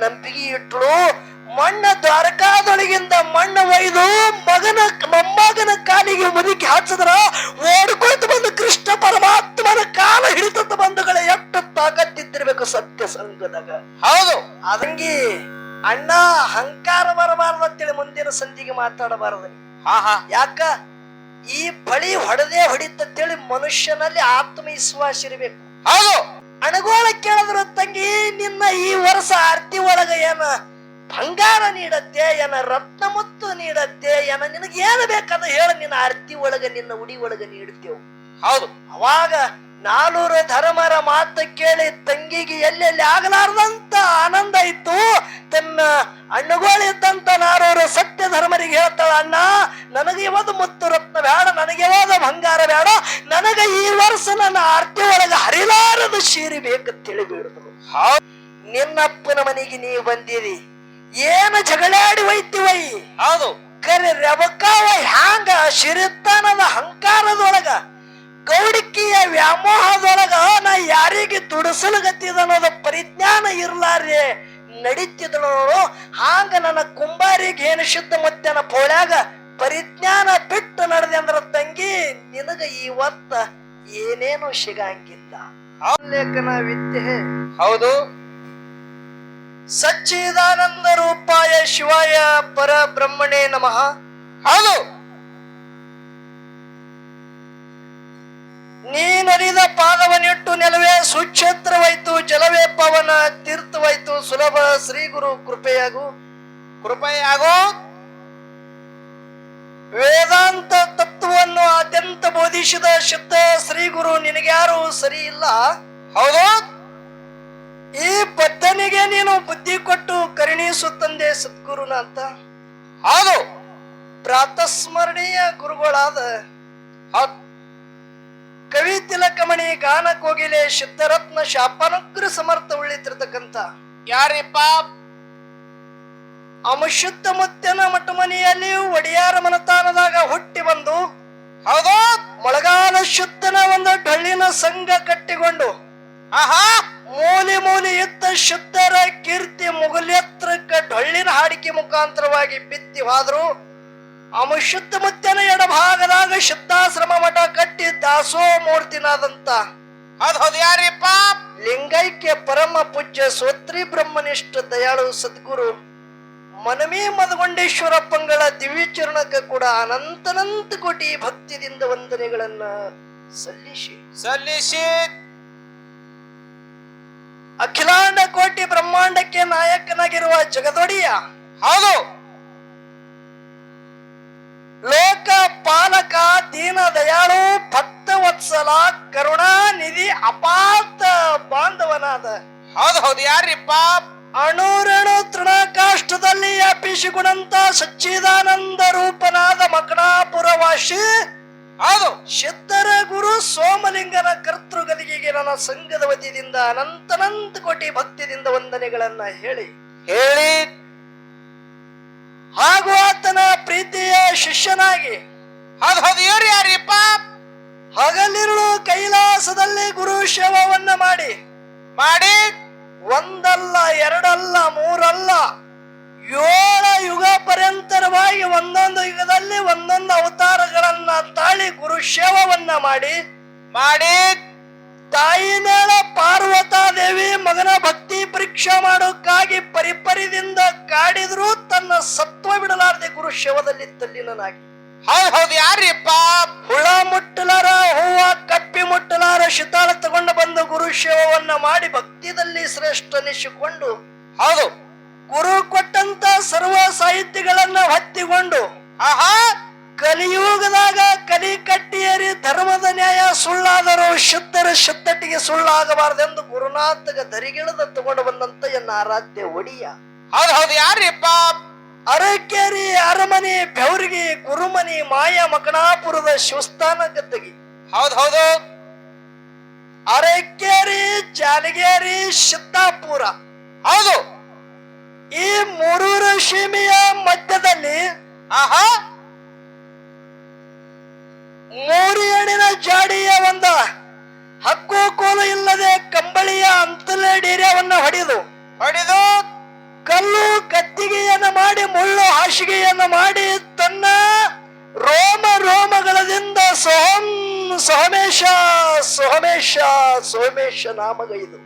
ನಂಬಿಕೆ ಇಟ್ಟಳು ಮಣ್ಣ ದ್ವಾರಕಾದೊಳಗಿಂದ ಮಣ್ಣ ಒಯ್ದು ಮಗನ ಮೊಮ್ಮಗನ ಕಾಲಿಗೆ ಮುದುಕಿ ಹಚ್ಚದ್ರ ಓಡ್ಕೊಳ್ತು ಬಂದು ಕೃಷ್ಣ ಪರಮಾತ್ಮನ ಕಾಲ ಹಿಡಿತಂತ ಬಂಧುಗಳ ಎಷ್ಟು ತಾಕತ್ತಿದ್ದಿರ್ಬೇಕು ಸತ್ಯ ಸಂಘದಾಗ. ಹೌದು. ಅದಂಗಿ ಅಣ್ಣ ಅಹಂಕಾರ ಬರಬಾರದು ಅಂತೇಳಿ ಮುಂದಿನ ಸಂಧಿಗೆ ಮಾತಾಡಬಾರದು. ಹಾ ಹಾ. ಯಾಕ? ಈ ಬಳಿ ಹೊಡೆದೇ ಹೊಡಿತಂತೇಳಿ ಮನುಷ್ಯನಲ್ಲಿ ಆತ್ಮವಿಶ್ವಾಸ ಇರಬೇಕು. ಹೌದು. ಅಣಗೋಳ ಕೇಳಿದ್ರು ತಂಗಿ ನಿನ್ನ ಈ ವರ್ಷ ಆರ್ತಿ ಒಳಗ ಏನ ಬಂಗಾರ ನೀಡತ್ತೆ ಏನ ರತ್ನ ಮುತ್ತು ನೀಡತ್ತೆ ಏನ ನಿನಗೆ ಏನು ಬೇಕದ ಹೇಳ ನಿನ್ನ ಆರ್ತಿ ಒಳಗ ನಿನ್ನ ಉಡಿ ಒಳಗ ನೀಡ್ತೇವು ಹೌದು. ಅವಾಗ ನಾನೂರು ಧರ್ಮರ ಮಾತು ಕೇಳಿ ತಂಗಿಗೆ ಎಲ್ಲೆಲ್ಲಿ ಆಗಲಾರ್ದಂತ ಆನಂದ ಇತ್ತು. ತನ್ನ ಅಣ್ಣುಗಳಿದ್ದಂತ ನಾರೂರು ಸತ್ಯ ಧರ್ಮರಿಗೆ ಹೇಳ್ತಾಳ ಅಣ್ಣ ನನಗೆ ಇವತ್ತು ಮುತ್ತು ರತ್ನ ಬೇಡ ನನಗೆ ಹೋದ ಬಂಗಾರ ಬೇಡ ನನಗೆ ಈ ವರ್ಷ ನನ್ನ ಆರ್ತಿ ಒಳಗೆ ಹರಿಲಾರದ ಶೀರಿ ಬೇಕು ಹೌದು. ನಿನ್ನಪ್ಪನ ಮನೆಗೆ ನೀವು ಬಂದಿರಿ. ಏನು ಜಗಳಾಡಿ ಒಯ್ತಿವೈ ಹೌದು. ಕರೆ ರೆಬಕಾವ ಹ್ಯಾಂಗ? ಶಿರಿತಾನದ ಹಂಕಾರದೊಳಗ ಗೌಡಿಕೆಯ ವ್ಯಾಮೋಹದೊಳಗ ನಾ ಯಾರಿಗೆ ದುಡಿಸಲಗತ್ತಿದ ಅನ್ನೋದು ಪರಿಜ್ಞಾನ ಇರ್ಲಾರ್ದೆ ನಡೀತಿದ್ರು ನೋಡು. ಹಾಂಗ ನನ್ನ ಕುಂಬಾರಿಗೆ ಏನು ಶುದ್ಧ ನನ್ನ ಪೋಳ್ಯಾಗ ಪರಿಜ್ಞಾನ ಬಿಟ್ಟು ನಡೆದೆ ಅಂದ್ರ ತಂಗಿ ನಿನಗ ಇವತ್ತ ಏನೇನು ಸಿಗಂಗಿಲ್ಲ. ಲೇಖನ ವಿದ್ಯೆ. ಹೌದು. ಸಚ್ಚಿದಾನಂದ ರೂಪಾಯ ಶಿವಾಯ ಪರ ಬ್ರಹ್ಮಣೇ ನಮಃ. ಹೌದು. ನೀನರಿದ ಪಾದವನಿಟ್ಟು ನೆಲವೇ ಸುಕ್ಷೇತ್ರವಾಯ್ತು ಜಲವೇ ಪವನ ತೀರ್ಥವಾಯ್ತು. ಸುಲಭ ಶ್ರೀ ಗುರು ಕೃಪೆಯಾಗು. ಕೃಪೆಯಾಗೋ. ವೇದಾಂತ ತತ್ವವನ್ನು ಅತ್ಯಂತ ಬೋಧಿಸಿದ ಶುದ್ಧ ಶ್ರೀ ಗುರು ನಿನಗ್ಯಾರು ಸರಿ ಇಲ್ಲ. ಹೌದು. ಈ ಬದ್ಧನಿಗೆ ನೀನು ಬುದ್ಧಿ ಕೊಟ್ಟು ಕರುಣಿಸುತ್ತಂದೆ ಸದ್ಗುರುನ ಅಂತ. ಹೌದು. ಪ್ರಾತಸ್ಮರಣೀಯ ಗುರುಗಳಾದ ಹೌದು. ಕವಿ ತಿಲಕಮಣಿ ಗಾನ ಕೋಗಿಲೆ ಸಿದ್ಧರತ್ನ ಶಾಪನುಗ್ರ ಸಮರ್ಥ ಉಳಿತಿರ್ತಕ್ಕಂಥ ಯಾರಿಪ್ಪ? ಅಮಶುದ್ಧ ಮುತ್ತನ ಮಟುಮನಿಯಲ್ಲಿ ಒಡೆಯಾರ ಮನತಾನದಾಗ ಹುಟ್ಟಿ ಬಂದು ಹೌದು. ಮೊಳಗಾಲ ಶುದ್ಧನ ಒಂದು ಡೊಳ್ಳಿನ ಸಂಘ ಕಟ್ಟಿಕೊಂಡು ಆಹಾ. ಮೂಲಿ ಮೂಲಿ ಇದ್ದ ಶುದ್ಧರ ಕೀರ್ತಿ ಮುಗುಲೆತ್ರಕ್ಕ ಡೊಳ್ಳಿನ ಹಾಡಿಕೆ ಮುಖಾಂತರವಾಗಿ ಬಿತ್ತಿ ಹೋದ್ರು ಅಮಶುದ್ಧ ಮುತ್ತನ ಎಡಭಾಗದಾಗ ಶುದ್ಧಾಶ್ರಮ ಮಠ ಕಟ್ಟಿ ದಾಸೋ ಮೂರ್ತಿನಾದಂತ ಹೌದು ಹೌದು ಯಾರಿಪ್ಪ? ಲಿಂಗೈಕ್ಯ ಪರಮ ಪೂಜ್ಯ ಸೋತ್ರಿ ಬ್ರಹ್ಮನಿಷ್ಠ ದಯಾಳು ಸದ್ಗುರು ಮನಮೇ ಮದಗೊಂಡೇಶ್ವರಪ್ಪಂಗಳ ದಿವ್ಯ ಚರಣಕ್ಕೆ ಕೂಡ ಅನಂತನಂತ ಕೋಟಿ ಭಕ್ತಿದಿಂದ ವಂದನೆಗಳನ್ನ ಸಲ್ಲಿಸಿ. ಸಲ್ಲಿಸಿ. ಅಖಿಲಾಂಡ ಕೋಟಿ ಬ್ರಹ್ಮಾಂಡಕ್ಕೆ ನಾಯಕನಾಗಿರುವ ಜಗದೊಡಿಯ ಹೌದು. ಪಾಲಕ ದೀನ ದಯಾಳು ಭಕ್ತ ವತ್ಸಲ ಕರುಣಾ ನಿಧಿ ಅಪಾತ ಬಾಂಧವನಾದ. ಹೌದು ಹೌದು ಯಾರಿಪ್ಪ? ಅಣುರಣು ತೃಣಕಾಷ್ಟದಲ್ಲಿ ಗುಣಂತ ಸಚ್ಚಿದಾನಂದ ರೂಪನಾದ ಮಕಣಾಪುರವಾಸಿ ಹೌದು. ಸಿದ್ಧರ ಗುರು ಸೋಮಲಿಂಗನ ಕರ್ತೃಗದಿಗೆ ನನ್ನ ಸಂಘದ ವತಿಯಿಂದ ಅನಂತನಂತ ಕೋಟಿ ಭಕ್ತಿದಿಂದ ವಂದನೆಗಳನ್ನ ಹೇಳಿ. ಹೇಳಿ. ಹಾಗೂ ಆತನ ಪ್ರೀತಿಯ ಶಿಷ್ಯನಾಗಿ ಹೌದು ಹೌದು ಇವ್ರು ಯಾರಿಪ್ಪ ಹಗಲಿರುಳು ಕೈಲಾಸದಲ್ಲಿ ಗುರು ಶವವನ್ನ ಮಾಡಿ. ಮಾಡಿ? ಒಂದಲ್ಲ ಎರಡಲ್ಲ ಮೂರಲ್ಲ ಏಳ ಯುಗ ಪರ್ಯಂತರವಾಗಿ ಒಂದೊಂದು ಯುಗದಲ್ಲಿ ಒಂದೊಂದು ಅವತಾರಗಳನ್ನ ತಾಳಿ ಗುರು ಶವವನ್ನ ಮಾಡಿ. ಮಾಡಿ? ತಾಯಿ ಮೇಳ ಪಾರ್ವತಾ ದೇವಿ ಮಗನ ಭಕ್ತಿ ಪರೀಕ್ಷಾ ಮಾಡೋಕ್ಕಾಗಿ ಪರಿಪರಿದಿಂದ ಕಾಡಿದ್ರೂ ತನ್ನ ಸತ್ವ ಬಿಡಲಾರದೆ ಗುರು ಶವದಲ್ಲಿ ತಲ್ಲಿನನಾಗಿ. ಹೌದು ಹೌದು ಯಾರಿಪ್ಪ? ಹುಳ ಮುಟ್ಟಲಾರ ಹೂವ ಕಪ್ಪಿ ಮುಟ್ಟಲಾರ ಶಿತಾಳ ತಗೊಂಡು ಬಂದು ಗುರು ಶಿವವನ್ನ ಮಾಡಿ ಭಕ್ತಿದಲ್ಲಿ ಶ್ರೇಷ್ಠ ನಿಶಿಕೊಂಡು ಹೌದು. ಗುರು ಕೊಟ್ಟಂತ ಸರ್ವ ಸಾಹಿತ್ಯಗಳನ್ನ ಹತ್ತಿಕೊಂಡು ಆಹಾ. ಕಲಿಯುಗದಾಗ ಕಲಿ ಕಟ್ಟಿಯರಿ ಧರ್ಮದ ನ್ಯಾಯ ಸುಳ್ಳಾದರೂ ಶುದ್ಧರ ಶುದ್ಧಟಿಗೆ ಸುಳ್ಳಾಗಬಾರದೆಂದು ಗುರುನಾಥಗ ದರಿಗಿಳದ ತಗೊಂಡು ಬಂದಂತ ಎನ್ನ ಆರಾಧ್ಯ ಒಡಿಯ. ಹೌದು ಹೌದು ಯಾರಿಪ್ಪ? ಅರಕೇರಿ ಅರಮನೆ ಬೆವರಿಗೆ ಗುರುಮನಿ ಮಾಯ ಮಕನಾಪುರದ ಶಿವಸ್ಥಾನ ಗದ್ದಗಿ. ಹೌದು ಹೌದು. ಅರಕೇರಿ ಜಾಲಗೇರಿ ಸಿದ್ದಾಪುರ. ಹೌದು. ಈ ಮೂರೂರು ಸೀಮೆಯ ಮಧ್ಯದಲ್ಲಿ ಆಹಾ. ಮೂರು ಎಣಿನ ಜಾಡಿಯ ಒಂದ ಹಕ್ಕು ಕೋಲು ಇಲ್ಲದೆ ಕಂಬಳಿಯ ಅಂತಲೇ ಡೇರಿಯಾವನ್ನ ಹೊಡೆದು ಹೊಡೆದು ಕುತ್ತಿಗೆಯನ್ನ ಮಾಡಿ ಮುಳ್ಳು ಹಾಸಿಗೆಯನ್ನು ಮಾಡಿ ತನ್ನ ರೋಮ ರೋಮಗಳದಿಂದ ಸೋಮ್ ಸೋಮೇಶ ಸೋಮೇಶ ಸೋಮೇಶ ನಾಮಗೈದು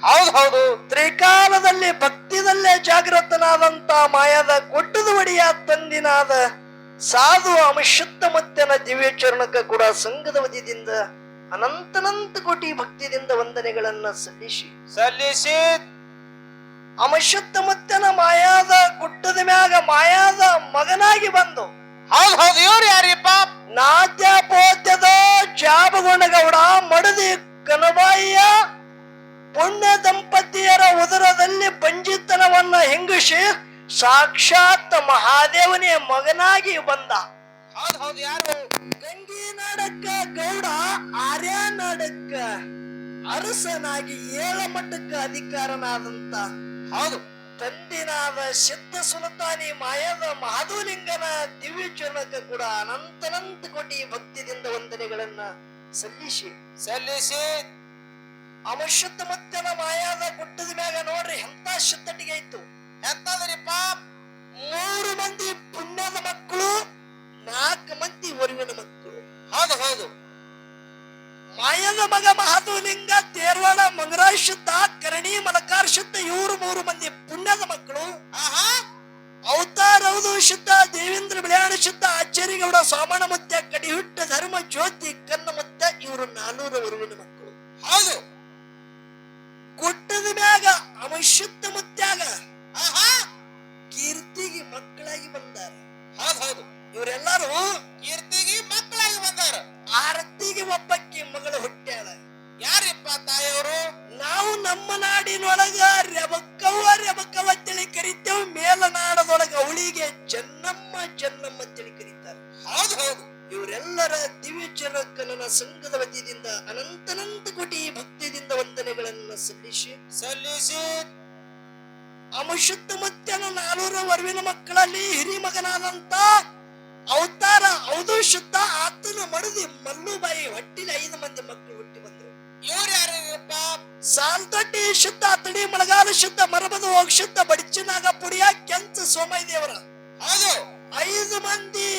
ಹೌದು ಹೌದು. ತ್ರಿಕಾಲದಲ್ಲಿ ಭಕ್ತಿದಲ್ಲೇ ಜಾಗೃತನಾದಂತ ಮಾಯದ ಗುಡ್ಡದ ಒಡೆಯ ತಂದಿನಾದ ಸಾಧು ಅಮಶುದ್ಧ ಮತ್ತನ ದಿವ್ಯ ಚರಣಕ್ಕ ಕೂಡ ಸಂಘದ ವದಿದಿಂದ ಅನಂತನಂತ ಕೋಟಿ ಭಕ್ತಿದಿಂದ ವಂದನೆಗಳನ್ನ ಸಲ್ಲಿಸಿ. ಸಲ್ಲಿಸಿ ಅಮಶುದ್ಧ ಮತ್ತನ ಮಾಯಾದ ಗುಡ್ಡದ ಮ್ಯಾಗ ಮಾಯಾದ ಮಗನಾಗಿ ಬಂದು ಹೌದು ಹೌದು ಇವ್ರು ಯಾರಿಪ್ಪ? ನಾದ್ಯ ಪೋತ್ಯದ ಜಾಬಗೊಂಡಗೌಡ ಮಡದಿ ಕನಬಾಯಿಯ ಪುಣ್ಯ ದಂಪತಿಯರ ಉದರದಲ್ಲಿ ಬಂಜಿತನವನ್ನ ಹೆಂಗಿಸಿ ಸಾಕ್ಷಾತ್ ಮಹಾದೇವನೇ ಮಗನಾಗಿ ಬಂದ. ಹೌದು ಹೌದು ಯಾರು? ಗಂಗಿ ನಾಡಕ್ಕ ಗೌಡ ಆರ್ಯ ನಾಡಕ್ಕ ಅರಸನಾಗಿ ಏಳ ಮಟ್ಟಕ್ಕ ಅಧಿಕಾರನಾದಂತ ಹೌದು. ತಂದಿನಾದ ಸಿದ್ಧ ಸುಲತಾನಿ ಮಾಯದ ಮಹಾದೂಲಿಂಗನ ದಿವ್ಯ ಚರಣಕ್ಕೆ ಕೂಡ ಅನಂತನಂತ ಕೋಟಿ ಭಕ್ತಿದಿಂದ ವಂದನೆಗಳನ್ನ ಸಲ್ಲಿಸಿ. ಸಲ್ಲಿಸಿ. ಅಮಶುದ್ಧ ಮತ್ತನ ಮಾಯಾದ ಗುಡ್ಡದ ಮ್ಯಾಗ ನೋಡ್ರಿ ಎಂತ ಶುದ್ಧಟಿಗೆ ಇತ್ತು ಎಂತದ್ರಿಪ್ಪ? ಮೂರು ಮಂದಿ ಪುಣ್ಯದ ಮಕ್ಕಳು ನಾಲ್ಕು ಮಂದಿ ಒರಿವಿನ ಮಕ್ಕಳು. ಹೌದು ಹೌದು. ಮಾಯದ ಮಗ ಮಹಾದುಲಿಂಗ ತೇರ್ವಾಡ ಮಂಗರಾಜ್ ಶುದ್ಧ, ಕರಣಿ ಮಲಕಾರ್ ಶುದ್ಧ, ಇವರು ಮೂರು ಮಂದಿ ಪುಣ್ಯದ ಮಕ್ಕಳು. ಆಹಾ! ಅವತಾರ ಹೌದು ಶುದ್ಧ, ದೇವೇಂದ್ರ ಬಿಳಿಯಾಣ ಶುದ್ಧ, ಆಚಾರ್ಯಗೌಡ ಸ್ವಾಮಣ ಮುತ್ಯ ಕಡಿಹುಟ್ಟ ಧರ್ಮ ಜ್ಯೋತಿ ಕನ್ನ ಮುತ್ಯ ಇವರು ನಾನೂರ ವರುವಿನ ಮಕ್ಕಳು. ಹೌದು. ಕೊಟ್ಟದ ಮ್ಯಾಗ ಅಮಶುದ್ಧ ಮುತ್ಯಾಗ, ಆಹಾ! ಕೀರ್ತಿಗೆ ಮಕ್ಕಳಾಗಿ ಬಂದಾರ. ಹೌದು ಹೌದು. ಇವರೆಲ್ಲರೂ ವರ್ವಿನ ವರುವಿನ ಮಕ್ಕಳಲ್ಲಿ ಹಿರಿ ಮಗನಾದಂತ ಅವತಾರ, ಹೌದು, ಶುದ್ಧ ಆತನ ಮಡದಿ ಮಲ್ಲುಬಾಯಿ ಹೊಟ್ಟಿನ ಐದು ಮಂದಿ ಮಕ್ಕಳು ಹುಟ್ಟಿ ಬಂದ್ರು. ಇವ್ರು ಯಾರಪ್ಪ ಸಾಲ್ತಟ್ಟಿ ಶುದ್ಧ, ತಡಿ ಮಳಗಾಲ ಶುದ್ಧ, ಮರಬದು ಹೋಗ್ ಶುದ್ಧ, ಬಡಿಚಿನಾಗ ಪುಡಿಯ ಕೆಂಚ ಸೋಮೈ ದೇವರ. ಹೌದು, ಐದು ಮಂದಿ.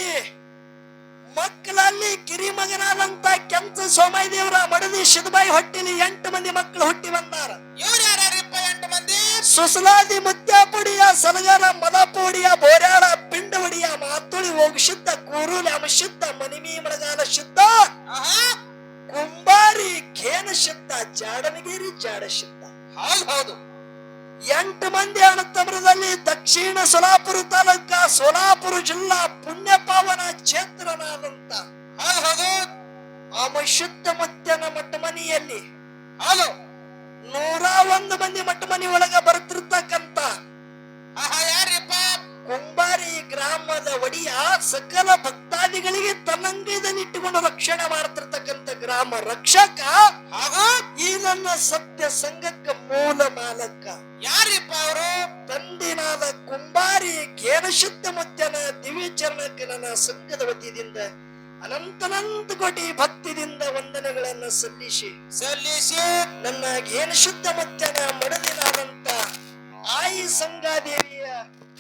ಮಕ್ಕಳಲ್ಲಿ ಕಿರಿ ಮಗನಾದಂತ ಕೆಂಚ ಸೋಮೈ ದೇವರ ಮಡದಿ ಶಿದಬಾಯಿ ಹೊಟ್ಟಿಲಿ ಎಂಟು ಮಂದಿ ಮಕ್ಕಳು ಹುಟ್ಟಿ ಬಂದಾರ. ಇವ್ರು ಯಾರ್ಯಾರಿಪ್ಪ ಎಂಟು ಮಂದಿ? ಸುಸಲಾದಿ ಮುತ್ಯಾಪುಡಿಯ ಸಲಗಾರ ಮದಪುಡಿಯ ಬೋರ್ಯಾಳ ಪಿಂಡವಡಿಯ ಮಾತುಳಿ ಹೋಗಿ ಶುದ್ಧ ಕೂರುಲಿ ಅಮಶುದ್ಧ ಮನಿಮಿ ಮಳಗಾಲ ಶುದ್ಧ ಕುಂಬಾರಿ ಖೇನ ಶುದ್ಧ ಜಾಡನಗಿರಿ ಜಾಡ ಶುದ್ಧ ಹೌದು ಹೌದು. ಎಂಟು ಮಂದಿ ಅಣತಮರದಲ್ಲಿ ದಕ್ಷಿಣ ಸೋಲಾಪುರ ತಾಲೂಕ ಸೋಲಾಪುರ ಜಿಲ್ಲಾ ಪುಣ್ಯ ಪಾವನ ಕ್ಷೇತ್ರನಾದಂತ ಆಮ ಶುದ್ಧ ಮುತ್ಯನ ಮಟ್ಟ ಮನೆಯಲ್ಲಿ ನೂರ ಒಂದು ಮಂದಿ ಮಟ್ಟ ಮನಿ ಒಳಗ ಬರ್ತಿರ್ತಕ್ಕಂತ ಒಡಿಯ ಸಕಲ ಭಕ್ತಾದಿಗಳಿಗೆ ತನ್ನಂಗೈದಲ್ಲಿಟ್ಟುಕೊಂಡು ರಕ್ಷಣೆ ಮಾಡ್ತಿರ್ತಕ್ಕಂಥ ಗ್ರಾಮ ರಕ್ಷಕ ಹಾಗೂ ಈ ನನ್ನ ಸತ್ಯ ಸಂಘಕ್ಕ ಮೂಲ ಮಾಲಕ. ಯಾರಿಪ್ಪ ಅವರು? ತಂದಿನಾದ ಕುಂಬಾರಿ ಘೇನಶುದ್ಧ ಮುತ್ಯನ ದಿವ್ಯ ಚರಣಕ್ಕೆ ನನ್ನ ಸಂಘದ ವತಿಯಿಂದ ಅನಂತನಂತ ಕೋಟಿ ಭಕ್ತಿದಿಂದ ವಂದನೆಗಳನ್ನ ಸಲ್ಲಿಸಿ. ಸಲ್ಲಿಸಿ. ನನ್ನ ಘೇನಶುದ್ಧ ಮುತ್ಯನ ಮಡದಿನಾದಂತ ಆಯಿ ಸಂಗಾದೇವಿಯ ದಿವ್ಯ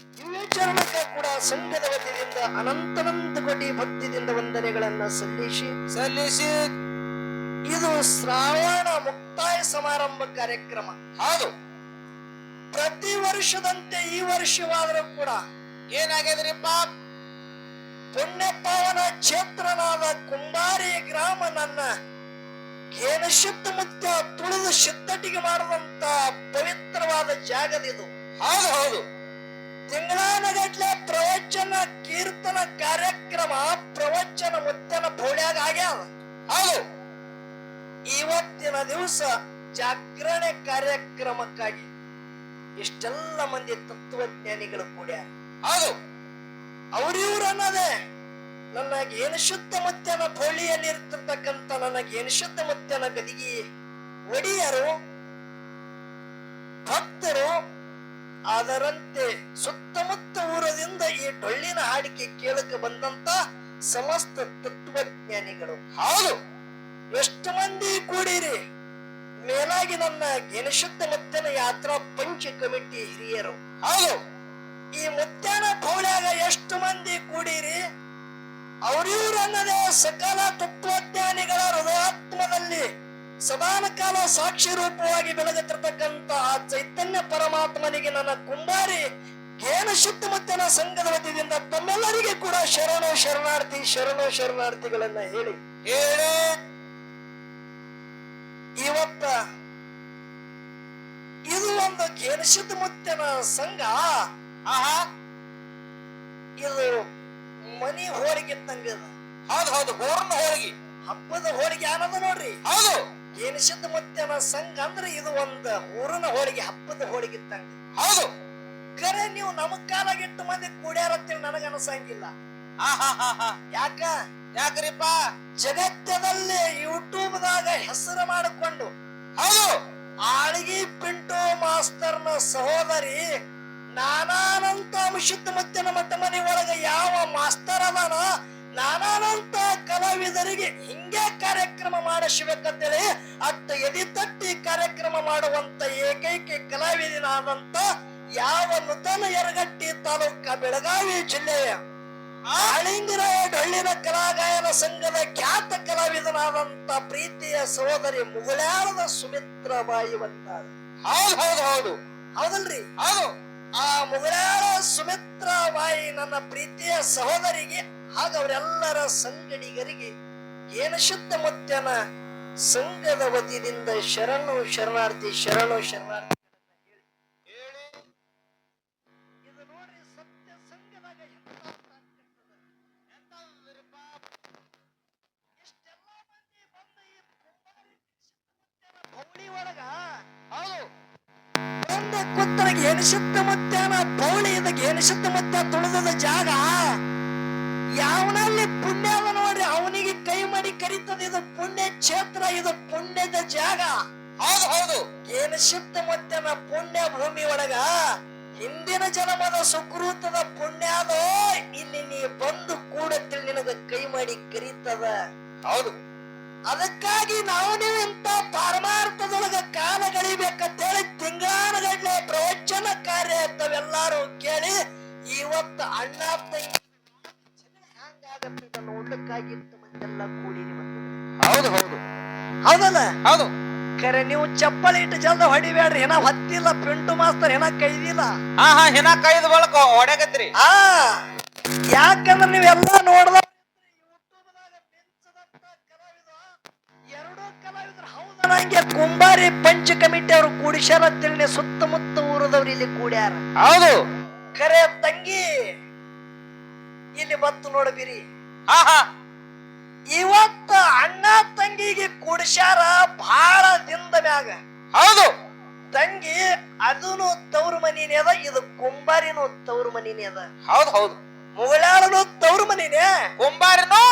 ಚರಣಕ್ಕೆ ಕೂಡ ಸಂಘದ ವತಿಯಿಂದ ಅನಂತನಂತ ಕೋಟಿ ಭಕ್ತಿಯಿಂದ ವಂದನೆಗಳನ್ನ ಸಲ್ಲಿಸಿ ಸಲ್ಲಿಸಿ. ಇದು ಶ್ರಾವಣ ಮುಕ್ತಾಯ ಸಮಾರಂಭ ಕಾರ್ಯಕ್ರಮ. ಹೌದು. ಪ್ರತಿ ವರ್ಷದಂತೆ ಈ ವರ್ಷವಾದರೂ ಕೂಡ ಏನಾಗಿದ್ರಿಪ್ಪ ಪುಣ್ಯ ಪಾವನ ಕ್ಷೇತ್ರನಾದ ಕುಂಬಾರಿ ಗ್ರಾಮ ನನ್ನ ಶುದ್ಧ ಮುತ್ತ ತುಳಿದು ಶುದ್ಧಟಿಗೆ ಮಾಡಿದಂತ ಪವಿತ್ರವಾದ ಜಾಗದಿದು ಹೌದು ಹೌದು. ತಿಂಗಳಾನಗಟ್ಲೆ ಪ್ರವಚನ ಕೀರ್ತನ ಕಾರ್ಯಕ್ರಮ ಪ್ರವಚನ ಮುತ್ತನ ಭೋಳ್ಯಾಗ ಆಗ್ಯಾವ. ಹೌದು. ಇವತ್ತಿನ ದಿವಸ ಜಾಗರಣೆ ಕಾರ್ಯಕ್ರಮಕ್ಕಾಗಿ ಇಷ್ಟೆಲ್ಲ ಮಂದಿ ತತ್ವಜ್ಞಾನಿಗಳು ಕೂಡ ಹೌದು. ಅವ್ರಿವ್ರು ಅನ್ನೋದೇ ನನಗೆ ಏನು ಶುದ್ಧ ಮುತ್ತನ ಭೋಳಿಯಲ್ಲಿ ಇರ್ತಿರ್ತಕ್ಕಂಥ ನನಗೆ ಏನು ಶುದ್ಧ ಮುತ್ತನ ಗದಿಗಿ ಒಡಿಯರು ಭಕ್ತರು ಅದರಂತೆ ಸುತ್ತಮುತ್ತ ಊರದಿಂದ ಈ ಡೊಳ್ಳಿನ ಹಾಡಿಕೆ ಕೇಳಕ್ಕೆ ಬಂದಂತ ಸಮಸ್ತ ತತ್ವಜ್ಞಾನಿಗಳು. ಹೌದು, ಎಷ್ಟು ಮಂದಿ ಕೂಡಿರಿ? ಮೇಲಾಗಿ ನನ್ನ ಘನಶುದ್ಧ ಮತ್ತನ ಯಾತ್ರಾ ಪಂಚ ಕಮಿಟಿ ಹಿರಿಯರು. ಹೌದು, ಈ ಮುತ್ತಾನ ಪೌಳ್ಯಾಗ ಎಷ್ಟು ಮಂದಿ ಕೂಡಿರಿ? ಅವರಿವ್ರನ್ನದೇ ಸಕಲ ತತ್ವಜ್ಞಾನಿಗಳ ಹೃದಯಾತ್ಮದಲ್ಲಿ ಸದಾನ ಕಾಲ ಸಾಕ್ಷಿ ರೂಪವಾಗಿ ಬೆಳಗುತ್ತಿರ್ತಕ್ಕಂತ ಆ ಚೈತನ್ಯ ಪರಮಾತ್ಮನಿಗೆ ನನ್ನ ಕುಂಬಾರಿ ಜ್ಞಾನ ಶುದ್ಧ ನನ್ನ ಸಂಘದ ವತಿಯಿಂದ ತಮ್ಮೆಲ್ಲರಿಗೆ ಕೂಡ ಶರಣು ಶರಣಾರ್ಥಿ ಶರಣು ಶರಣಾರ್ಥಿಗಳನ್ನ ಹೇಳಿ. ಹೇಳಿ. ಇವತ್ತ ಇದು ಒಂದು ಜ್ಞಾನಶುದ್ಧ ಮುತ್ತನ ಸಂಘ. ಆಹಾ. ಇದು ಮನಿ ಹೋಳಿಗೆ ತಂಗ ಹೌದು ಹೌದು ಹೋರ್ನ ಹೋಳಿಗೆ ಹಬ್ಬದ ಹೋಳಿಗೆ ಅನ್ನೋದು ನೋಡ್ರಿ? ಹೌದು. ಜ್ಞಾನಶುದ್ಧ ಮುತ್ತನ ಸಂಘ ಅಂದ್ರೆ ಇದು ಒಂದು ಊರಿನ ಹೋಳಿಗೆ ಹಬ್ಬದ ಹೋಳಿಗೆ ಇದ್ದಂಗೆ ಹೌದು. ಕರೆ ನೀವು ನಮ್ಮ ಕಾಲಾಗಿಟ್ಟು ಮಂದಿ ಕೂಡ್ಯಾರತ್ತೇಳಿ ನನಗ ಅನಸಂಗಿಲ್ಲ. ಯಾಕ? ಯಾಕ್ರಿಪ್ಪ? ಜಗತ್ತದಲ್ಲಿ ಯೂಟ್ಯೂಬ್ ದಾಗ ಹೆಸರು ಮಾಡಿಕೊಂಡು ಹೌದು. ಆಳ್ಗಿ ಪಿಂಟು ಮಾಸ್ತರ್ನ ಸಹೋದರಿ ನಾನಾನಂತ ಮತ್ತೆ ಮಟ್ಟ ಮನೆ ಒಳಗ ಯಾವ ಮಾಸ್ತರ್ ಅದಾನ ನಾನಾನಂತ ಕಲಾವಿದರಿಗೆ ಹಿಂಗೆ ಕಾರ್ಯಕ್ರಮ ಮಾಡಿಸ್ಬೇಕಂತೇಳಿ ಅಟ್ಟ ಎದಿ ತಟ್ಟಿ ಕಾರ್ಯಕ್ರಮ ಮಾಡುವಂತ ಏಕೈಕ ಕಲಾವಿದನಾದಂತ ಯಾವ ನೂತನ ಯರಗಟ್ಟಿ ತಾಲೂಕ ಬೆಳಗಾವಿ ಜಿಲ್ಲೆಯ ಆಳಿಂಗರ ಡೊಳ್ಳಿನ ಕಲಾಗಾಯನ ಸಂಘದ ಖ್ಯಾತ ಕಲಾವಿದನಾದಂತ ಪ್ರೀತಿಯ ಸಹೋದರಿ ಮುಗಳಾಳದ ಸುಮಿತ್ರಬಾಯಿ ಬಂದಾಳ ಹೌದು ಹೌದು ಹೌದು. ಹೌದಲ್ರಿ? ಹೌದು. ಆ ಮುಗುಳಾರ ಸುಮಿತ್ರ ಬಾಯಿ ನನ್ನ ಪ್ರೀತಿಯ ಸಹೋದರಿಗೆ ಹಾಗೂ ಅವರೆಲ್ಲರ ಸಂಗಡಿಗರಿಗೆ ಏನು ಶುದ್ಧ ಮತ್ತೇನ ಸಂಘದ ವತಿಯಿಂದ ಶರಣು ಶರಣಾರ್ಥಿ ಶರಣು ಶರಣಾರ್ಥಿ ಶುದ್ಧ ಮುತ್ಯನ ಪೌಳಿ ಇದಕ್ಕೆ ಗೇಣಿಸುತ್ತ ಮುತ್ಯ ತುಳಿದ ಜಾಗ? ಯಾವನಲ್ಲಿ ಪುಣ್ಯ ಅದ ನೋಡ್ರಿ ಅವನಿಗೆ ಕೈ ಮಾಡಿ ಕರೀತದೆ. ಇದು ಪುಣ್ಯ ಕ್ಷೇತ್ರ ಇದು ಪುಣ್ಯದ ಜಾಗ. ಹೌದು ಹೌದು. ಏನು ಶಿಫ್ಟ್ ಮತ್ತೆ ಪುಣ್ಯ ಭೂಮಿ ಒಳಗ? ಹಿಂದಿನ ಜನ್ಮದ ಸುಕೃತದ ಪುಣ್ಯ ಅದೋ. ಇಲ್ಲಿ ನೀ ಬಂದು ಕೂಡತ್ತಿ ನಿನಗ ಕೈ ಮಾಡಿ ಕರೀತದ. ಹೌದು. ಅದಕ್ಕಾಗಿ ನಾವು ನೀವು ಇಂಥ ಪಾರಮಾರ್ಥದೊಳಗ ಕಾಲ ಗಳಿಬೇಕಂತೇಳಿ ತಿಂಗಾನಗಡ್ಲೆ ಪ್ರವಚನ ಕಾರ್ಯ ತಾವೆಲ್ಲಾರು ಕೇಳಿ ಇವತ್ತು ಅಣ್ಣ ತಂಗಿ ಹ್ಯಾಂಗಾಗತ್ತೆ ಇದನ್ನ ನೋಡ್ಲಿಕ್ಕಾಗಿ ಇಂಥ ಮಂದೆಲ್ಲ ಕೂಡಿ ಹೌದು ಹೌದು. ಹೌದಲ್ಲ? ಹೌದು. ಕರೆ ನೀವು ಚಪ್ಪಲಿ ಇಟ್ಟು ಜಲ್ದ ಹೊಡಿಬೇಡ್ರಿ. ಏನ ಹೊತ್ತಿಲ್ಲ ಪಿಂಟು ಮಾಸ್ತರ್ ಏನ ಕೈದಿಲ್ಲ. ಹಾ ಹಾ ಹಿನ ಕೈದ ಬಳಕ ಹೊಡ್ಯಾಕತ್ರಿ. ಆ ಯಾಕಂದ್ರೆ ನೀವೆಲ್ಲ ನೋಡ್ದ ಎರಡೂ ಕಲಾವಿದರು ಹೌದನಂಗೆ ಕುಂಬಾರಿ ಪಂಚ ಕಮಿಟಿ ಅವರು ಕೂಡಿಸ್ಯಾರ ತಿಳಿ ಸುತ್ತಮುತ್ತ ಊರದವ್ರು ಇಲ್ಲಿ ಕೂಡ್ಯಾರ. ಹೌದು. ಕರೆ ತಂಗಿ. ಇಲ್ಲಿ ಬತ್ತು ನೋಡಬಿರಿ. ಹಾ ಹಾ. ಇವತ್ತ ಅಣ್ಣ ತಂಗಿಗೆ ಕುಡಿಸ್ಯಾರ ಬಹಳ ದಿನದ ಮ್ಯಾಗ. ಹೌದು. ತಂಗಿ ಅದೂನು ತವ್ರ ಮನಿನೇ ಅದ ಇದು ಕುಂಬಾರಿನೂ ತವ್ರ ಮನಿನೇ ಅದ. ಹೌದು ಹೌದು. ಮುಗಳಾಳನು ತವ್ರ ಮನಿನೇ. ಕುಂಬಾರಿನೂ?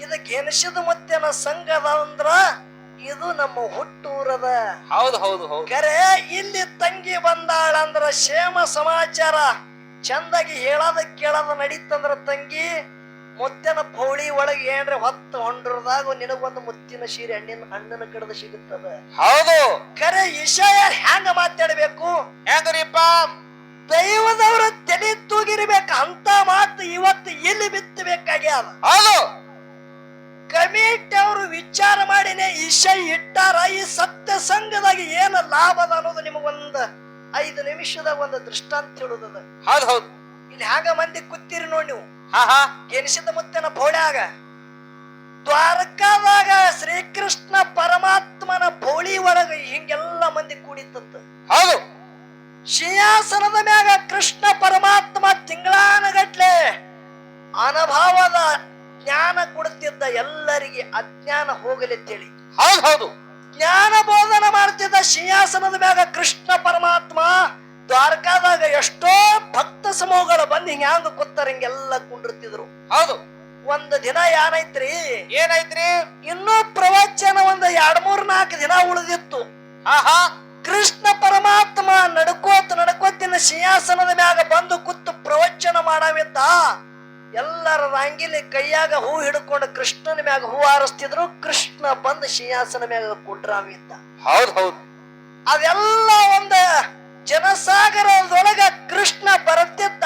ಇದಕ್ಕೆ ಎನಿಸಿದ ಮತ್ತೆನ ಸಂಘ ಅದ ಅಂದ್ರ ಇದು ನಮ್ಮ ಹುಟ್ಟೂರದ ಹೌದು ಹೌದು ಹೌದು. ಕರೆ ಇಲ್ಲಿ ತಂಗಿ ಬಂದಾಳ ಅಂದ್ರ ಕ್ಷೇಮ ಸಮಾಚಾರ. ಚಂದಾಗಿ ಹೇಳದ ಕೇಳದ ನಡೀತಂದ್ರ ತಂಗಿ ಮುತ್ತಿನ ಪೌಳಿ ಒಳಗೆ ಏನ್ರ ಹೊತ್ತ ಹೊಂಡ್ರದಾಗ ನಿನಗೊಂದು ಮುತ್ತಿನ ಸೀರೆ ಹಣ್ಣಿನ ಹಣ್ಣಿನ ಕಡದ ಸಿಗುತ್ತದ. ಹೌದು. ಕರೆ ಇಶಾಯ ಹ್ಯಾಂಗ ಮಾತಾಡ್ಬೇಕು? ಹೆಂಗ್ರಿಪ್ಪ ದೈವದವ್ರ ತಲೆ ತೂಗಿರ್ಬೇಕು ಅಂತ ಮಾತು ಇವತ್ತು ಇಲ್ಲಿ ಬಿತ್ತಬೇಕಾಗ್ಯಾದ. ಹೌದು. ಕಮಿಟಿ ಅವರು ವಿಚಾರ ಮಾಡಿನೇ ಇಶ ಇಟ್ಟಾರ ಈ ಸತ್ಯ ಸಂಘದಾಗ ಏನು ಲಾಭದ ಅನ್ನೋದು ನಿಮಗೊಂದು ಐದು ನಿಮಿಷದ ಒಂದು ದೃಷ್ಟಾಂತ ಹೇಳುದದ. ಹೌದು ಹೌದು. ಇಲ್ಲಿ ಹ್ಯಾಂಗ ಮಂದಿ ಕುತ್ತಿರಿ ನೋಡಿ ನೀವು. ಹಾ ಹಾ. ಗೆನಿಸಿದ ಮುತ್ತಿನ ಭೋಳ್ಯಾಗ ದ್ವಾರಕಾದಾಗ ಶ್ರೀಕೃಷ್ಣ ಪರಮಾತ್ಮನ ಬೋಳಿ ಒಳಗ ಹಿಂಗೆಲ್ಲ ಮಂದಿ ಕೂಡಿತತ್ತ. ಹೌದು. ಸಿಂಹಾಸನದ ಮ್ಯಾಗ ಕೃಷ್ಣ ಪರಮಾತ್ಮ ತಿಂಗಳಾನಗಟ್ಲೆ ಅನುಭವದ ಜ್ಞಾನ ಕೊಡುತ್ತಿದ್ದ ಎಲ್ಲರಿಗೆ ಅಜ್ಞಾನ ಹೋಗಲೆತ್ತೇಳಿ ಹೌದು ಹೌದು. ಜ್ಞಾನ ಬೋಧನ ಮಾಡ್ತಿದ್ದ ಸಿಂಹಾಸನದ ಮ್ಯಾಗ ಕೃಷ್ಣ ಪರಮಾತ್ಮ ದ್ವಾರಕಾದಾಗ ಎಷ್ಟೋ ಭಕ್ತ ಸಮೂಹಗಳು ಬಂದು ಹಿಂಗ ಕೂತಾರ ಹಿಂಗೆಲ್ಲ ಕುಂಡಿರ್ತಿದ್ರು. ಹೌದು. ಒಂದು ದಿನ ಏನೈತ್ರಿ ಏನೈತ್ರಿ ಇನ್ನೂ ಪ್ರವಚನ ಒಂದ್ ಎರಡ್ ಮೂರ್ ನಾಲ್ಕು ದಿನ ಉಳಿದಿತ್ತು. ಹಾ ಹಾ ಕೃಷ್ಣ ಪರಮಾತ್ಮ ನಡ್ಕೋತ ನಡ್ಕೋತಿನ ಸಿಂಹಾಸನದ ಮ್ಯಾಗ ಬಂದು ಕೂತು ಪ್ರವಚನ ಮಾಡಾವಿದ್ದ. ಎಲ್ಲರ ರಾಂಗಿಲಿ ಕೈಯಾಗ ಹೂ ಹಿಡ್ಕೊಂಡು ಕೃಷ್ಣನ ಮ್ಯಾಗ ಹೂ ಹಾರಿಸ್ತಿದ್ರು ಕೃಷ್ಣ ಬಂದು ಸಿಂಹಾಸನ ಮ್ಯಾಗ ಕುಂಡ್ರಾವಿದ್ದ ಹೌದು ಹೌದು. ಅದೆಲ್ಲ ಒಂದ ಜನಸಾಗರದೊಳಗ ಕೃಷ್ಣ ಬರುತ್ತಿದ್ದ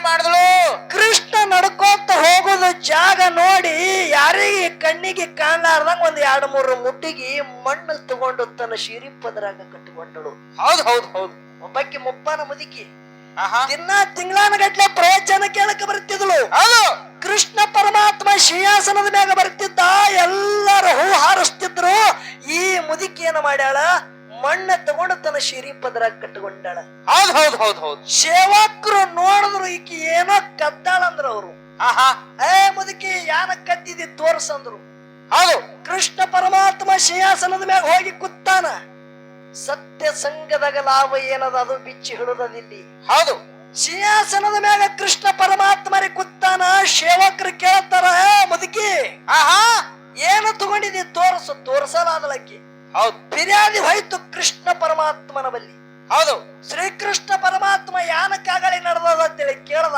ಮಾಡಿದಳು? ಕೃಷ್ಣ ನಡ್ಕೋತ ಹೋಗೋದು ಜಾಗ ನೋಡಿ ಯಾರಿಗೆ ಕಣ್ಣಿಗೆ ಕಾಣಲಾರ್ದಂಗ ಒಂದ್ ಎರಡ್ ಮೂರು ಮುಟ್ಟಿಗೆ ಮಣ್ಣು ತಗೊಂಡು ತನ್ನ ಶಿರಿಪದ್ರಾಗ ಕಟ್ಟಿಕೊಂಡಳು. ಹೌದು ಹೌದು ಹೌದು. ಒಬ್ಬಕ್ಕೆ ಮುಪ್ಪನ ಮುದುಕಿ. ದಿನ ತಿಂಗಳಾನ ಗಟ್ಲೆ ಪ್ರವಚನ ಕೇಳಕ್ಕೆ ಬರ್ತಿದ್ಳು ಕೃಷ್ಣ ಪರಮಾತ್ಮ ಸಿಂಹಾಸನದ ಮ್ಯಾಗ ಬರ್ತಿದ್ದ ಎಲ್ಲರ ಹೂ ಹಾರಿಸ್ತಿದ್ರು. ಈ ಮುದುಕಿ ಏನ ಮಾಡ್ಯಾಳ? ಮಣ್ಣ ತಗೊಂಡು ತನ್ನ ಶಿರಿಪದರಾಗ ಕಟ್ಟಿಕೊಂಡಾಳ ಹೌದು ಹೌದ್ ಹೌದ್ ಹೌದ್. ಸೇವಕರು ನೋಡಿದ್ರು ಈಕಿ ಏನೋ ಕದ್ದಾಳಂದ್ರ ಅವರು. ಆಹಾ. ಏ ಮುದುಕಿ ಯಾನ ಕದ್ದಿದಿ ತೋರ್ಸಂದ್ರು. ಹೌದು. ಕೃಷ್ಣ ಪರಮಾತ್ಮ ಸಿಂಹಾಸನದ ಮ್ಯಾಗ ಹೋಗಿ ಕುತ್ತಾನ ಸತ್ಯ ಸಂಘದಾಗ ಲಾಭ ಏನದ ಅದು ಬಿಚ್ಚಿ ಹೇಳುದಿಲ್ಲಿ ಹೌದು. ಸಿಂಹಾಸನದ ಮ್ಯಾಗ ಕೃಷ್ಣ ಪರಮಾತ್ಮರಿ ಕುತ್ತಾನ ಸೇವಕರು ಕೇಳ್ತಾರ ಮುದುಕಿ ಆಹಾ. ಏನು ತಗೊಂಡಿದಿ? ತೋರ್ಸು ತೋರ್ಸಲಾದಳಕ್ಕಿ. ಹೌದು. ಫಿರ್ಯಾದಿ ಹೋಯ್ತು ಕೃಷ್ಣ ಪರಮಾತ್ಮನ ಬಲ್ಲಿ. ಹೌದು. ಶ್ರೀಕೃಷ್ಣ ಪರಮಾತ್ಮ ಯಾನಕ್ಕಾಗಲಿ ನಡೆದದ ಅಂತೇಳಿ ಕೇಳ್ದ?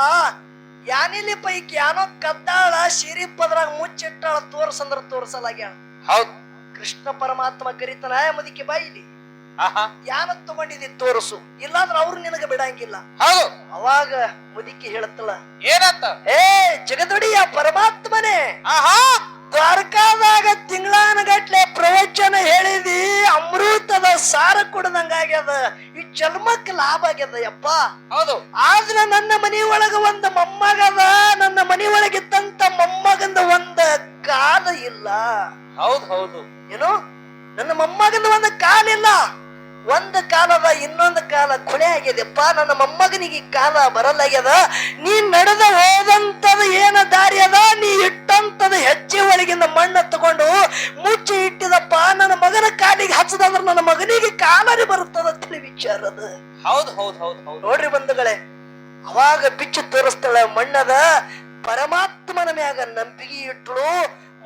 ಯಾನಿಲಿ ಪೈಕಿ ಯಾನೋ ಕದ್ದಾಳ ಸಿರಿಪದ್ರಾಗ ಮುಚ್ಚಿಟ್ಟಾಳ ತೋರ್ಸಂದ್ರ ತೋರ್ಸಲಾಗ್ಯಾಳ. ಹೌದು. ಕೃಷ್ಣ ಪರಮಾತ್ಮ ಕರಿತನ "ಏ ಮುದುಕಿ ಬಾಯಿಲಿ ಆಹಾ. ಯಾನ ತಗೊಂಡಿದಿ ತೋರಿಸು. ಇಲ್ಲಾಂದ್ರೆ ಅವ್ರು ನಿನಗ ಬಿಡಂಗಿಲ್ಲ. ಹೌದು. ಅವಾಗ ಮುದುಕಿ ಹೇಳತ್ತಲ್ಲ ಏನಂತ? ಏ ಜಗದೊಡಿಯ ಪರಮಾತ್ಮನೇ ಆಹಾ. ದ್ವಾರಕಾದಾಗ ತಿಂಗಳಾನಗಟ್ಲೆ ಪ್ರವಚನ ಹೇಳಿದಿ ಅಮೃತದ ಸಾರ ಕುಡ್ದಂಗಾಗ್ಯದ ಈ ಜನ್ಮಕ್ಕೆ ಲಾಭ ಆಗ್ಯದ ಯಪ್ಪ. ಹೌದು. ಆದ್ರ ನನ್ನ ಮನಿ ಒಳಗ ಒಂದ್ ಮೊಮ್ಮಗದ ನನ್ನ ಮನಿ ಒಳಗಿದ್ದಂತ ಮೊಮ್ಮಗಂದ ಒಂದ ಕಾಲ ಇಲ್ಲ. ಹೌದು ಹೌದು. ಏನು? ನನ್ನ ಮೊಮ್ಮಗಂದ ಒಂದ್ ಕಾಲಿಲ್ಲ. ಒಂದ್ ಕಾಲದ ಇನ್ನೊಂದು ಕಾಲ ಕೊಳೆ ಆಗ್ಯದಪ್ಪ ನನ್ನ ಮೊಮ್ಮಗನಿಗೆ ಕಾಲ ಬರಲಾಗ್ಯದ. ನೀ ನಡೆದ ಹೋದಂತದ ಏನ ದಾರಿ ಅದ? ನೀ ಇಟ್ಟಂತದ ಹೆಜ್ಜೆ ಒಳಗಿಂದ ಮಣ್ಣ ತಗೊಂಡು ಮುಚ್ಚಿ ಇಟ್ಟಿದಪ್ಪ ನನ್ನ ಮಗನ ಕಾಲಿಗೆ ಹಚ್ಚದಂದ್ರ ನನ್ನ ಮಗನಿಗೆ ಕಾಲರಿ ಬರುತ್ತದ ತಿಳಿ ವಿಚಾರ ಅದ ಹೌದು ಹೌದು ಹೌದು ಹೌದು. ನೋಡ್ರಿ ಬಂಧುಗಳೇ ಅವಾಗ ಬಿಚ್ಚು ತೋರಿಸ್ತಾಳ ಮಣ್ಣದ ಪರಮಾತ್ಮನ ಮ್ಯಾಗ ನಂಬಿಕೆ ಇಟ್ಟಳು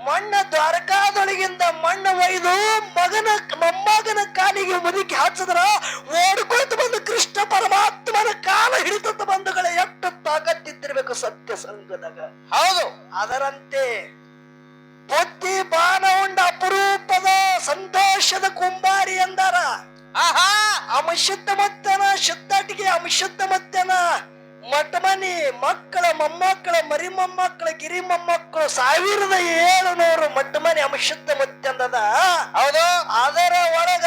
ಮಣ್ಣ ದ್ವಾರಕಾದೊಳಗಿಂದ ಮಣ್ಣ ಒಯ್ದು ಮಗನ ಮೊಮ್ಮಗನ ಕಾಲಿಗೆ ಮುದುಕಿ ಹಚ್ಚದ್ರ ಓಡ್ಕೊಳ್ತ ಬಂದು ಕೃಷ್ಣ ಪರಮಾತ್ಮನ ಕಾಲ ಹಿಡಿತದ ಬಂಧುಗಳೇ ಎಷ್ಟು ತಾಕತ್ತಿದ್ದಿರ್ಬೇಕು ಸತ್ಯ ಸಂಘದಾಗ ಹೌದು. ಅದರಂತೆ ಬುದ್ಧಿ ಬಾನ ಉಂಡ ಅಪರೂಪದ ಸಂತೋಷದ ಕುಂಬಾರಿ ಎಂದಾರ. ಆಹಾ. ಅಮಶುದ್ಧ ಮತ್ತನ ಶುದ್ಧಟಿಗೆ ಅಮಶುದ್ಧ ಮತ್ತನ. ಮಠಮನಿ ಮಕ್ಕಳ ಮೊಮ್ಮಕ್ಕಳ ಮರಿ ಮೊಮ್ಮಕ್ಕಳ ಗಿರಿ ಮೊಮ್ಮಕ್ಕಳು ಸಾವಿರದ ಏಳುನೂರು ಮಟ್ಟಮನಿ ಅಮಶುದ್ಧ ಮತ್ತಂದದ ಹೌದು. ಅದರ ಒಳಗ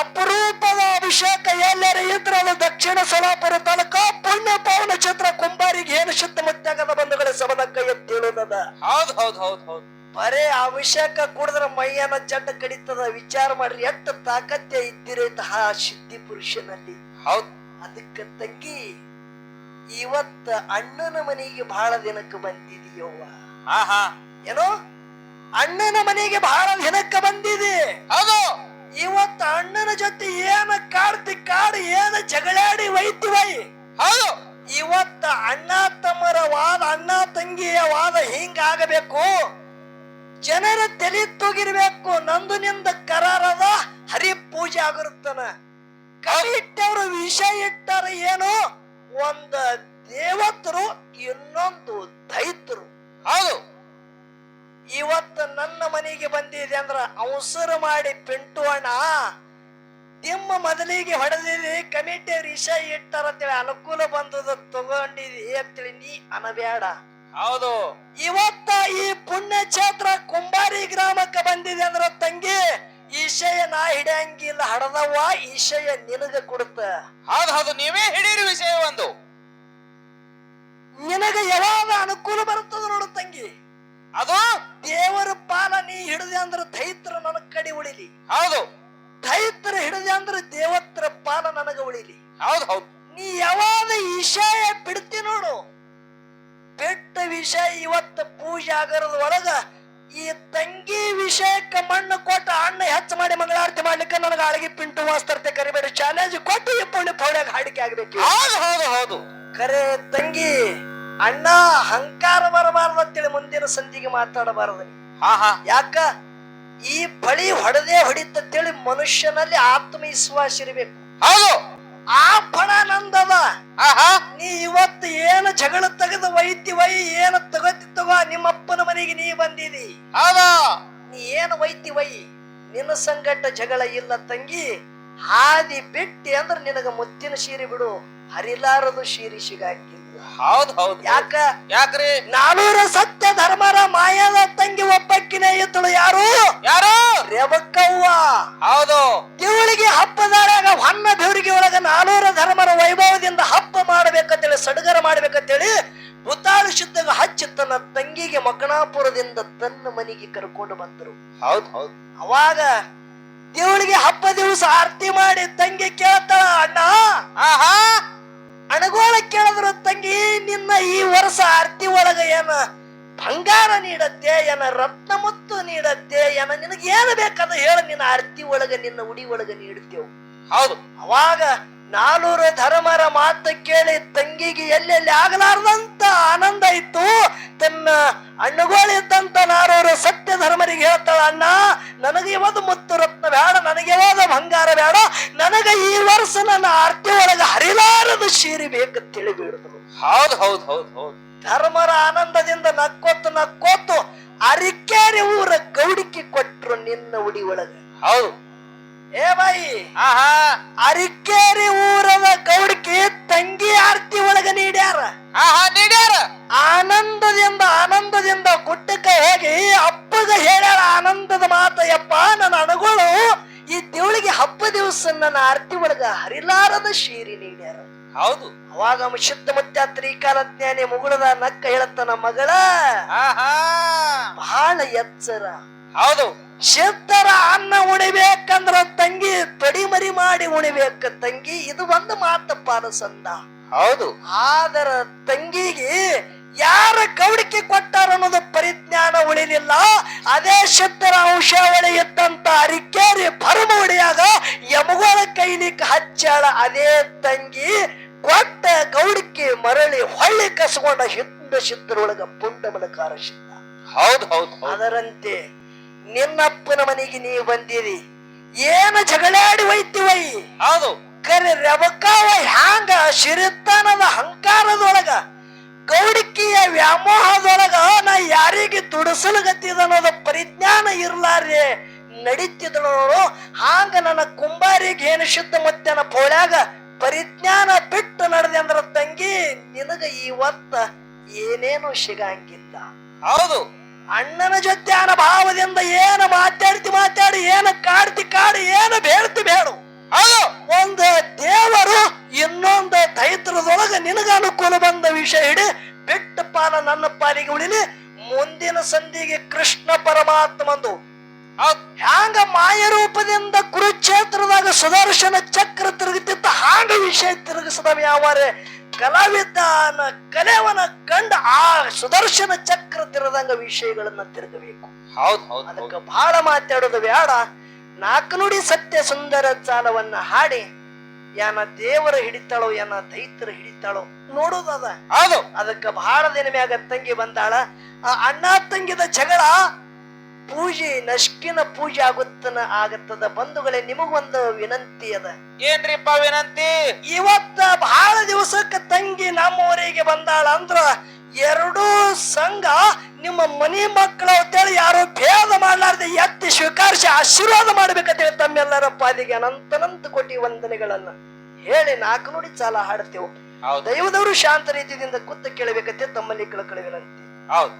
ಅಪರೂಪದ ಅಭಿಷೇಕ ಎಲ್ಲರ ಇದ್ರ ಅದು ದಕ್ಷಿಣ ಸೋಲಾಪುರ ತನಕ ಪುಣ್ಯ ಪಾವನ ಚಿತ್ರ ಕುಂಬಾರಿಗೆ ಏನು ಶುದ್ಧ ಮತ್ತಾಗದ ಬಂಧುಗಳ ಸಬದ ಕೈ ಎತ್ತೇಳುದದ ಹೌದು ಹೌದು ಹೌದು ಹೌದು. ಬರೇ ಅಭಿಷೇಕ ಕುಡಿದ್ರ ಮೈಯನ ಜಡ್ಡ ಕಡಿತದ ವಿಚಾರ ಮಾಡ್ರಿ ಎಷ್ಟು ತಾಕತ್ಯ ಇದ್ದಿರೈತ ಆ ಸಿದ್ಧಿ ಪುರುಷನಲ್ಲಿ. ಹೌದು. ಅದಕ್ಕ ತಂಗಿ ಇವತ್ತ ಅಣ್ಣನ ಮನೆಗೆ ಬಹಳ ದಿನಕ್ಕೆ ಬಂದಿದೀಯವ್ವ. ಆಹಾ. ಏನೋ? ಅಣ್ಣನ ಮನೆಗೆ ಬಹಳ ದಿನಕ್ಕೆ ಬಂದಿದೆ. ಹೌದು. ಇವತ್ತು ಅಣ್ಣನ ಜೊತೆ ಏನ ಕಾಡ್ತಿ ಕಾಡು ಏನ ಜಗಳಾಡಿ ಒಯ್ತಿ ವೈ ಹೌದು. ಇವತ್ತ ಅಣ್ಣ ತಮ್ಮರ ವಾದ ಅಣ್ಣ ತಂಗಿಯ ವಾದ ಹಿಂಗಾಗಬೇಕು. ಜನರ ತಲೆ ತೂಗಿರ್ಬೇಕು ನಂದು ನಿಂದ ಕರಾರದ ಹರಿ ಪೂಜೆ ಆಗಿರುತ್ತನ ಕಮಿಟ್ಟವರು ವಿಷ ಇಟ್ಟಾರ ಏನು? ಒಂದ ದೇವತರು ಇನ್ನೊಂದು ದೈತರು. ಹೌದು. ಇವತ್ತು ನನ್ನ ಮನೆಗೆ ಬಂದಿದೆ ಅಂದ್ರ ಅವಸರ ಮಾಡಿ ಪಿಂಟು ಅಣ್ಣ ನಿಮ್ಮ ಮೊದಲಿಗೆ ಹೊಡೆದಿದೆ ಕಮಿಟಿ ರಿಷ ಇಟ್ಟಾರ ಅಂತೇಳಿ ಅನುಕೂಲ ಬಂದದ ತಗೊಂಡಿದಿ ಅಂತೇಳಿ ನೀ ಅನಬೇಡ ಹೌದು. ಇವತ್ತ ಈ ಪುಣ್ಯ ಕ್ಷೇತ್ರ ಕುಂಬಾರಿ ಗ್ರಾಮಕ್ಕೆ ಬಂದಿದೆ ಅಂದ್ರ ತಂಗಿ ಈಶಯ ನಾ ಹಿಡಿಯಂಗಿಲ್ಲ ಹಡದವ್ವ ಈಶಯ ನಿನಗ ಕೊಡುತ್ತ. ಹೌದು ಹೌದು ನೀವೇ ಹಿಡೀರಿ ವಿಷಯ ಒಂದು. ನಿನಗ ಯಾವಾಗ ಅನುಕೂಲ ಬರುತ್ತದ ನೋಡು ತಂಗಿ. ಅದು? ದೇವರ ಪಾಲ ನೀ ಹಿಡಿದೆ ಅಂದ್ರ ದೈತ್ರ ನನ್ನ ಕಡೆ ಉಳಿಲಿ. ಹೌದು. ದೈತ್ರ ಹಿಡಿದೆ ಅಂದ್ರ ದೇವತ್ರ ಪಾಲ ನನಗ ಉಳಿಲಿ. ಹೌದು ಹೌದು. ನೀ ಯಾವಾಗ ಈಶಯ ಬಿಡ್ತಿ ನೋಡು. ಬೆಟ್ಟ ವಿಷಯ ಇವತ್ತು ಪೂಜೆ ಆಗರದ ಒಳಗ ಈ ತಂಗಿ ವಿಷಯಕ್ಕ ಮಣ್ಣು ಕೊಟ್ಟ ಅಣ್ಣ ಹೆಚ್ಚು ಮಾಡಿ ಮಂಗಳಾರತಿ ಮಾಡ್ಲಿಕ್ಕೆ ನನಗ ಅಳಗಿ ಪಿಂಟು ವಾಸ್ತರ್ತೆ ಕರಿಬೇಡಿ. ಚಾಲೆಂಜ್ ಕೊಟ್ಟು ಈ ಪುಣ್ಯ ಪೌಡ್ಯಾಗ ಹಾಡಿಕೆ ಆಗ್ಬೇಕು. ಹೌದು ಹೌದು ಹೌದು. ಕರೆ ತಂಗಿ ಅಣ್ಣ ಅಹಂಕಾರ ಬರಬಾರದು ಅಂತೇಳಿ ಮುಂದಿನ ಸಂಧಿಗೆ ಮಾತಾಡಬಾರದು. ನೀ. ಹಾ ಹಾ. ಯಾಕ? ಈ ಬಳಿ ಹೊಡೆದೇ ಹೊಡಿತಂತೇಳಿ ಮನುಷ್ಯನಲ್ಲಿ ಆತ್ಮವಿಶ್ವಾಸ ಇರಬೇಕು. ಹೌದು. ಆ ಫಣ ನಂದದ. ಆಹಾ. ನೀ ಇವತ್ತು ಏನು ಜಗಳ ತೆಗೆದು ಒಯ್ತಿ ವೈ ಏನು ತಗೋತಿ ತಗೋ ನಿಮ್ಮಪ್ಪನ ಮನೆಗೆ ನೀ ಬಂದಿದಿ. ಹೌದಾ. ನೀ ಏನು ಒಯ್ತಿ ವೈ ನಿನ್ನ ಸಂಗಟ ಜಗಳ ಇಲ್ಲ ತಂಗಿ. ಹಾದಿ ಬಿಟ್ಟಿ ಅಂದ್ರೆ ನಿನಗ ಮುತ್ತಿನ ಸೀರೆ ಬಿಡು. ಹರಿಲಾರದು ಸೀರೆ ಸಿಗಾಕಿಲ್ಲ. ಹೌದ್ ಹೌದ್. ಯಾಕ? ಯಾಕ್ರಿ? ನಾನೂರ ಸತ್ಯ ಧರ್ಮರ ಮಾಯದ ತಂಗಿ ಒಬ್ಬಕ್ಕಿನ ಇತ್ತಳು ಯಾರು? ಯಾರು? ತನ್ನ ತಂಗಿಗೆ ಮಕಣಾಪುರದಿಂದ ತನ್ನ ಮನೆಗೆ ಕರ್ಕೊಂಡು ಬಂದರು. ಹೌದು ಹೌದು. ಅವಾಗ ದೇವಳಿಗೆ ಹಬ್ಬ ದಿವಸ ಆರತಿ ಮಾಡಿ ತಂಗಿ ಕೇಳ್ತಾಳ ಅಣ್ಣ ಆಹಾ. ಅಣಗೋಳ ಕೇಳಿದ್ರು ತಂಗಿ ನಿನ್ನ ಈ ವರ್ಷ ಆರತಿ ಒಳಗ ಏನ ಬಂಗಾರ ನೀಡತ್ತೆ ಏನ ರತ್ನ ಮುತ್ತು ನೀಡತ್ತೆ ಏನ ನಿನಗೆ ಏನು ಬೇಕಾದ ಹೇಳ ನಿನ್ನ ಆರತಿ ಒಳಗ ನಿನ್ನ ಉಡಿ ಒಳಗ ನೀಡ್ತೇವು ಹೌದು. ಅವಾಗ ನಾನೂರು ಧರ್ಮರ ಮಾತು ಕೇಳಿ ತಂಗಿಗೆ ಎಲ್ಲೆಲ್ಲಿ ಆಗಲಾರ್ದಂತ ಆನಂದ ಇತ್ತು? ತನ್ನ ಅಣ್ಣಗಳಿದ್ದಂತ ನಾರೂರು ಸತ್ಯ ಧರ್ಮರಿಗೆ ಹೇಳ್ತಾಳ ಅಣ್ಣ ನನಗೆ ಯಾವುದು ಮುತ್ತು ರತ್ನ ಬೇಡ ನನಗೆ ಯಾವುದು ಬಂಗಾರ ಬೇಡ ನನಗೆ ಈ ವರ್ಷ ನನ್ನ ಆರ್ತಿ ಒಳಗೆ ಹರಿಲಾರದ ಶೀರಿ ಬೇಕು ತಿಳಿಬಿಡ್ತು ಹೌದು ಹೌದು ಹೌದು ಹೌದು. ಧರ್ಮರ ಆನಂದದಿಂದ ನಕ್ಕೋತು ನಕ್ಕೋತು ಅರಿಕೇರಿ ಊರ ಗೌಡಿಕೆ ಕೊಟ್ರು ನಿನ್ನ ಉಡಿ ಒಳಗೆ. ಹೌದು. ಏ ಬಾಯಿ ಆಹಾ. ಅರಿಕೇರಿ ಊರದ ಗೌಡಕ್ಕೆ ತಂಗಿ ಆರ್ತಿ ಒಳಗ ನೀಡ್ಯಾರ. ಆಹಾ ನೀಡ್ಯಾರ. ಆನಂದದಿಂದ ಆನಂದದಿಂದ ಗುಡ್ಡಕ್ಕ ಹೋಗಿ ಅಪ್ಪಗ ಹೇಳ್ಯಾರ ಆನಂದದ ಮಾತ ಯಪ್ಪ ನನ್ನ ಅಣಗಳು ಈ ದೇವಳಿಗೆ ಹಬ್ಬ ದಿವಸ ನನ್ನ ಆರ್ತಿ ಒಳಗ ಹರಿಲಾರದ ಶೀರಿ ನೀಡ್ಯಾರ. ಹೌದು. ಅವಾಗ ಶುದ್ಧ ಮುತ್ಯ ತ್ರಿಕಾಲಜ್ಞಾನಿ ಮುಗುಳದ ನಕ್ಕ ಹೇಳತ್ತನ ಮಗಳ. ಆಹಾ. ಬಹಳ ಎಚ್ಚರ. ಹೌದು. ಶೆತ್ತರ ಅನ್ನ ಉಣಿಬೇಕಂದ್ರ ತಂಗಿ ತೊಡಿಮರಿ ಮಾಡಿ ಉಣಿಬೇಕ ತಂಗಿ ಇದು ಒಂದು ಮಾತು ಪಾಲಸಂದ ಹೌದು. ಆದರ ತಂಗಿಗೆ ಯಾರ ಕೌಡಿಕೆ ಕೊಟ್ಟಾರ ಅನ್ನೋದು ಪರಿಜ್ಞಾನ ಉಳಿಲಿಲ್ಲ. ಅದೇ ಶುದ್ಧರ ಅಂಶಾವಳಿ ಇದ್ದಂತ ಅರಿಕೇರಿ ಭರಮ ಉಳಿಯಾಗ ಯಮಗೋಳ ಕೈಲಿಕ್ಕೆ ಹಚ್ಚಾಳ ಅದೇ ತಂಗಿ ಕೊಟ್ಟ ಗೌಡಿಕೆ ಮರಳಿ ಹೊಳ್ಳಿ ಕಸ್ಕೊಂಡ ಹಿಂದ ಸಿದ್ಧರೊಳಗ ಪುಂಡಮಲಕಾರ ಶಿದ್ದ ಹೌದು ಹೌದ್. ಅದರಂತೆ ನಿನ್ನಪ್ಪನ ಮನೆಗೆ ನೀವು ಬಂದಿರಿ. ಏನು ಜಗಳಾಡಿ ಒಯ್ತಿವೈ ಹೌದು. ಕರೆ ರವಕಾವ ಹ್ಯಾಂಗ ಶಿರತನದ ಹಂಕಾರದೊಳಗ ಗೌಡಿಕೆಯ ವ್ಯಾಮೋಹದೊಳಗ ನಾ ಯಾರಿಗೆ ದುಡಿಸಲಗತ್ತಿದ ಅನ್ನೋದ ಪರಿಜ್ಞಾನ ಇರ್ಲಾರೆ ನಡೀತಿದಳು ಹಾಂಗ ನನ್ನ ಕುಂಬಾರಿಗೆ ಏನು ಶುದ್ಧ ಮತ್ತನ ಪೋಳ್ಯಾಗ ಪರಿಜ್ಞಾನ ಬಿಟ್ಟು ನಡೆದೆ ಅಂದ್ರ ತಂಗಿ ನಿನಗ ಇವತ್ತ ಏನೇನು ಸಿಗಂಗಿಲ್ಲ. ಹೌದು. ಅಣ್ಣನ ಜೊತೆ ಅನುಭಾವದಿಂದ ಏನು ಮಾತಾಡ್ತಿ ಮಾತಾಡಿ ಏನು ಕಾಡ್ತಿ ಕಾಡಿ ಏನು ಬೇಡ್ತಿ ಬೇಡು. ಹೌದು. ಒಂದು ದೇವರು ಇನ್ನೊಂದು ದೈತ್ರದೊಳಗ ನಿನಗ ಅನುಕೂಲ ಬಂದ ವಿಷಯ ಹಿಡಿ ಬಿಟ್ಟ ಪಾಲ ನನ್ನ ಪಾಲಿಗೆ ಉಳಿಲಿ. ಮುಂದಿನ ಸಂಧಿಗೆ ಕೃಷ್ಣ ಪರಮಾತ್ಮಂದು. ಆ ಹ್ಯಾಂಗ ಮಾಯ ರೂಪದಿಂದ ಕುರುಕ್ಷೇತ್ರದಾಗ ಸುದರ್ಶನ ಚಕ್ರ ತಿರುಗುತ್ತಿತ್ತ ಹಾಂಗ ವಿಷಯ ತಿರುಗಿಸದವ ಯಾವಾರೆ ಕಲಾವಿದನ ಕಲೆಯವನ ಕಂಡ ಆ ಸುದರ್ಶನ ಚಕ್ರ ತಿರದಂಗ ವಿಷಯಗಳನ್ನ ತಿರುಗಬೇಕು. ಅದಕ್ಕೆ ಬಹಳ ಮಾತಾಡೋದು ಬೇಡ ನಾಲ್ಕು ನುಡಿ ಸತ್ಯ ಸುಂದರ ಚಾಲವನ್ನ ಹಾಡಿ ಯಾನ ದೇವರ ಹಿಡಿತಾಳೋ ಯಾನ ದೈತರ ಹಿಡಿತಾಳೋ ನೋಡೋದದ ಅದಕ್ಕೆ ಬಹಳ ದಿನ ಮ್ಯಾಗ ತಂಗಿ ಬಂದಾಳ. ಆ ಅಣ್ಣ ತಂಗಿದ ಜಗಳ ಪೂಜೆ ನಷ್ಟಿನ ಪೂಜೆ ಆಗುತ್ತನ ಆಗತ್ತದ. ಬಂಧುಗಳೇ ನಿಮಗೊಂದು ವಿನಂತಿ ಅದ. ಏನ್ರಿಪ್ಪ ವಿನಂತಿ? ಇವತ್ತ ಬಹಳ ದಿವಸಕ್ಕೆ ತಂಗಿ ನಮ್ಮೂರಿಗೆ ಬಂದಾಳ ಅಂದ್ರ ಎರಡೂ ಸಂಘ ನಿಮ್ಮ ಮನಿ ಮಕ್ಕಳು ಅಂತೇಳಿ ಯಾರು ಭೇದ ಮಾಡ್ಲಾರ್ದೆ ಎತ್ತಿ ಸ್ವೀಕರಿಸಿ ಆಶೀರ್ವಾದ ಮಾಡ್ಬೇಕಂತೇಳಿ ತಮ್ಮೆಲ್ಲರ ಪಾಲಿಗೆ ಅನಂತನಂತ ಕೋಟಿ ವಂದನೆಗಳನ್ನ ಹೇಳಿ ನಾಲ್ಕು ನೋಡಿ ಚಾಲ ಹಾಡ್ತೇವೆ ದೈವದವರು ಶಾಂತ ರೀತಿಯಿಂದ ಕೂತು ಕೇಳಬೇಕಂತೆ ತಮ್ಮಲ್ಲಿ ಕಳಕಳಿ ವಿನಂತಿ. ಹೌದು.